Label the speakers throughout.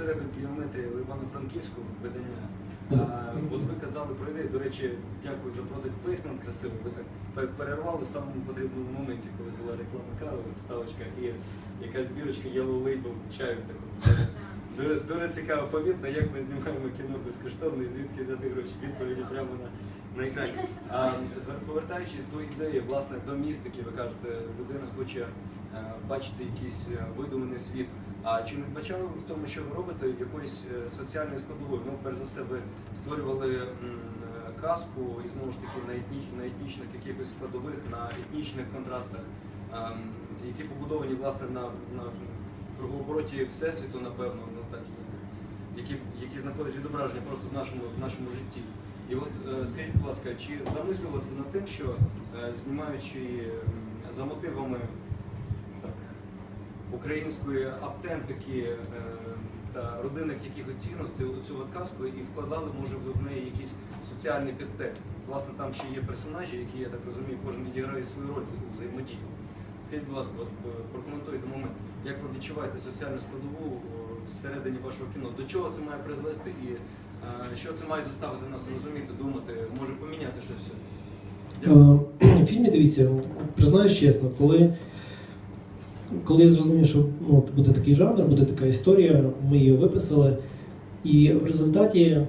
Speaker 1: осередок кілометрів Івано-Франківську видання.
Speaker 2: Так.
Speaker 1: А, от ви казали про ідею. До речі, дякую за product placement красивий. Ви так перервали в самому потрібному моменті, коли була реклама кави, вставочка і якась бірочка Yellow Label чаю такого. Дуже, дуже цікаво помітно, як ми знімаємо кіно безкоштовно і звідки взяти гроші. Відповіді прямо на, на екрані. А повертаючись до ідеї, власне, до містики, ви кажете, людина хоче е, бачити якийсь е, видуманий світ. А чи не бачали ви в тому, що ви робите якоїсь е, соціальної складової? Ну, перш за все, ви створювали е, казку і знову ж таки на, етніч, на етнічних якихось складових, на етнічних контрастах, ем, які побудовані власне на, на кругообороті всесвіту, напевно, ну так які, які знаходять відображення просто в нашому, в нашому житті. І от е, скажіть, будь ласка, чи замислювалися над тим, що знімаючи за мотивами української автентики е, та родинних якихось цінностей у цю казку і вкладали, може, в неї якийсь соціальний підтекст. Власне, там ще є персонажі, які, я так розумію, кожен відіграє свою роль у взаємодії. Скажіть, будь ласка, е, прокоментуйте момент, як ви відчуваєте соціальну складову всередині вашого кіно? До чого це має призвести і е, що це має заставити нас розуміти, думати, може поміняти щось? Дякую.
Speaker 2: Е, фільмі дивіться, признаюсь чесно, коли, коли я зрозумів, що ну, буде такий жанр, буде така історія, ми її виписали. І в результаті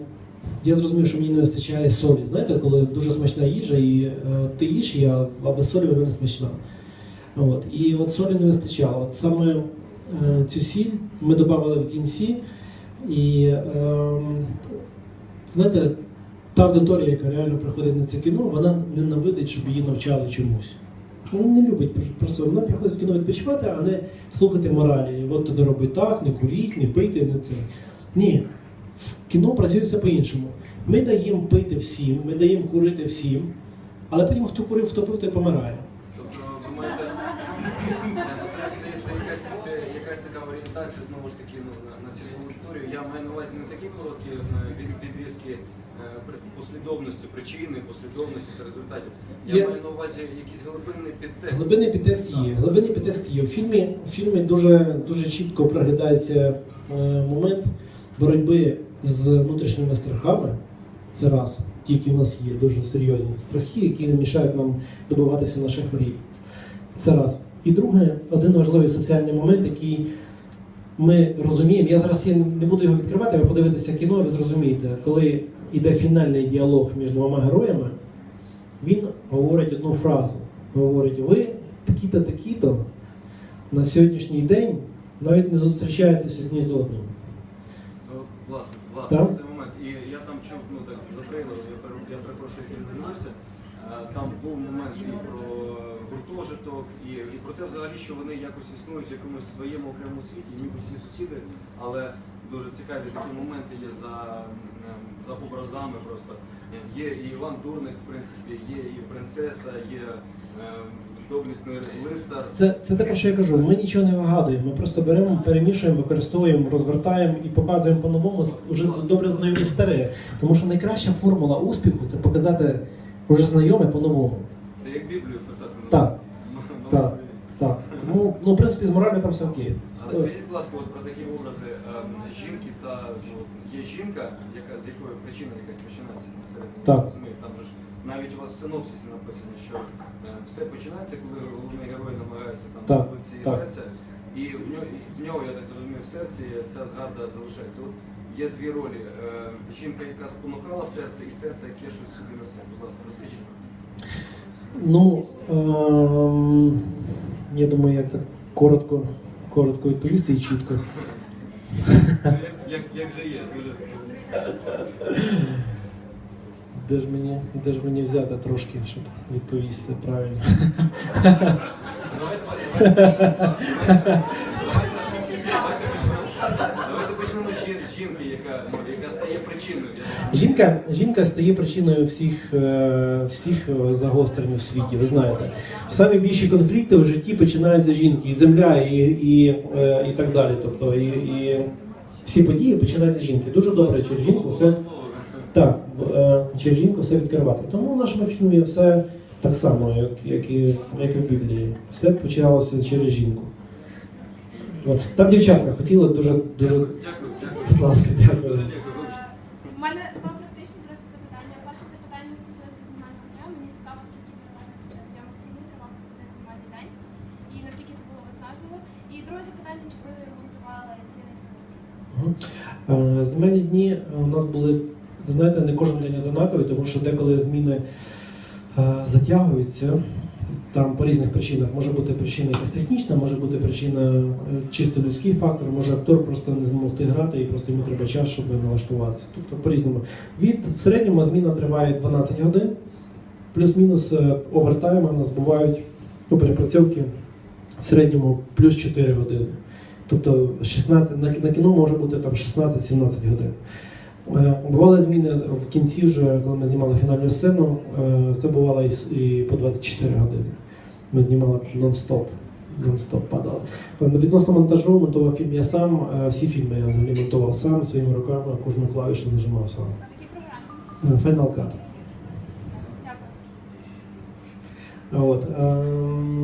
Speaker 2: я зрозумів, що мені не вистачає солі. Знаєте, коли дуже смачна їжа, і е, ти їш, а а без солі вона не смачна. От. І от солі не вистачало. От саме е, цю сіль ми додали в кінці. І е, знаєте, та аудиторія, яка реально приходить на це кіно, вона ненавидить, щоб її навчали чомусь. Вона не любить просто- вона приходить в кіно відпочивати, а не слухати моралі. От туди робить так, не куріть, не пийте, не це. Ні, в кіно працює все по-іншому. Ми даємо пити всім, ми даємо курити всім, але потім хто курив, хто пив, той помирає.
Speaker 1: Тобто ви маєте така орієнтація знову ж таки ну, на, на цільову аудиторію. Я маю на увазі не такі короткі е, відрізки послідовності причини, послідовності та результатів. Я
Speaker 2: Є-
Speaker 1: маю на увазі якийсь глибинний підтекст.
Speaker 2: Глибинний підтекст є. Глибинний підтекст є. У фільмі, в фільмі дуже, дуже чітко проглядається е, момент боротьби з внутрішніми страхами. Це раз, ті, які в нас є, дуже серйозні страхи, які не мішають нам добиватися наших мрій. Це раз. І друге, один важливий соціальний момент, який ми розуміємо. Я зараз я не буду його відкривати, ви подивитеся кіно, ви зрозумієте, коли йде фінальний діалог між двома героями, він говорить одну фразу. Говорить, ви такі-то, такі-то на сьогоднішній день навіть не зустрічаєтеся ні з одним.
Speaker 1: Ну, Власне, власне,
Speaker 2: Так.
Speaker 1: цей момент. І я там чув, ну так за трейлером, я, я перепрошую фільм не дивився. Е, Там був момент і про гуртожиток, і, і про те взагалі, що вони якось існують в якомусь своєму окремому світі, ніби всі сусіди, але дуже цікаві такі моменти є за, ем, за образами просто. Є і Іван Дурник, в принципі, є і принцеса, є ем, доблісний лицар.
Speaker 2: Це, це те, про що я кажу. Ми нічого не вигадуємо. Ми просто беремо, перемішуємо, використовуємо, розвертаємо і показуємо по-новому вже добре знайомі старе. Тому що найкраща формула успіху це показати вже знайоме по-новому.
Speaker 1: Це як Біблію писати. ну,
Speaker 2: Так,
Speaker 1: ну,
Speaker 2: так. Так. Тому, ну, в принципі, з моралью там все окей.
Speaker 1: Але скажіть, будь ласка, от про такі образи ем, жінки та ну, є жінка, яка з якої причина якась починається насередині.
Speaker 2: Так.
Speaker 1: Розумію, там же ж навіть у вас в синопсисі написано, що е, все починається, коли головний герой намагається там
Speaker 2: Так,
Speaker 1: добитися і
Speaker 2: так.
Speaker 1: серця, і в нього, в нього, я так зрозумів, в серці ця згада залишається. От є дві ролі: е, жінка, яка спонукала серце, і серце, яке щось сюди несе. Будь ласка, розкажіть.
Speaker 2: Ну, ем, я думаю, як так коротко, коротко відповісти і чітко.
Speaker 1: Як, як же є, дуже.
Speaker 2: Де ж мені, де ж мені взяти трошки, щоб відповісти правильно?
Speaker 1: Давайте, давайте, давайте почнемо з жін- з жінки, яка, ну, яка стає причиною. Я
Speaker 2: Жінка, жінка стає причиною всіх, е, всіх загострень у світі, ви знаєте. Самі більші конфлікти в житті починаються з жінки, і земля, і, і, е, і так далі. Тобто, і, і всі події починаються з жінки. Дуже добре через жінку все. Так, е, через жінку все відкривати. Тому в нашому фільмі все так само, як, як, і, як і в Біблії. Все починалося через жінку. От. Там дівчатка хотіли дуже, дуже
Speaker 1: Дякую, дякую.
Speaker 2: Будь ласка, дякую.
Speaker 3: У мене два практичні просто запитання. Перше запитання стосується знімального дня. Мені цікаво, скільки переважно під час зйомок ціни тривав один знімальний день і наскільки це було виснажливо. І друге запитання, чи ви ремонтували ціни самостійно?
Speaker 2: Е, Знімальні дні е, у нас були, ви знаєте, не кожен день однакові, тому що деколи зміни е, затягуються. Там по різних причинах може бути причина якась технічна, може бути причина е, чисто людський фактор, може актор просто не змог грати і просто йому треба час, щоб налаштуватися. Тобто по-різному. Від в середньому зміна триває 12 годин, плюс-мінус е, овертайми у нас бувають ну, перепрацьовки в середньому плюс 4 години. Тобто 16, на, на кіно може бути там 16-17 годин. Е, Бували зміни в кінці, вже, коли ми знімали фінальну сцену, е, це бувало і, по 24 години. Ми знімали нон-стоп. Нон-стоп падало. Е, Відносно монтажу, монтував фільм я сам, всі фільми я взагалі монтував сам своїми руками, кожну клавішу нажимав сам. Final Cut. От, ем,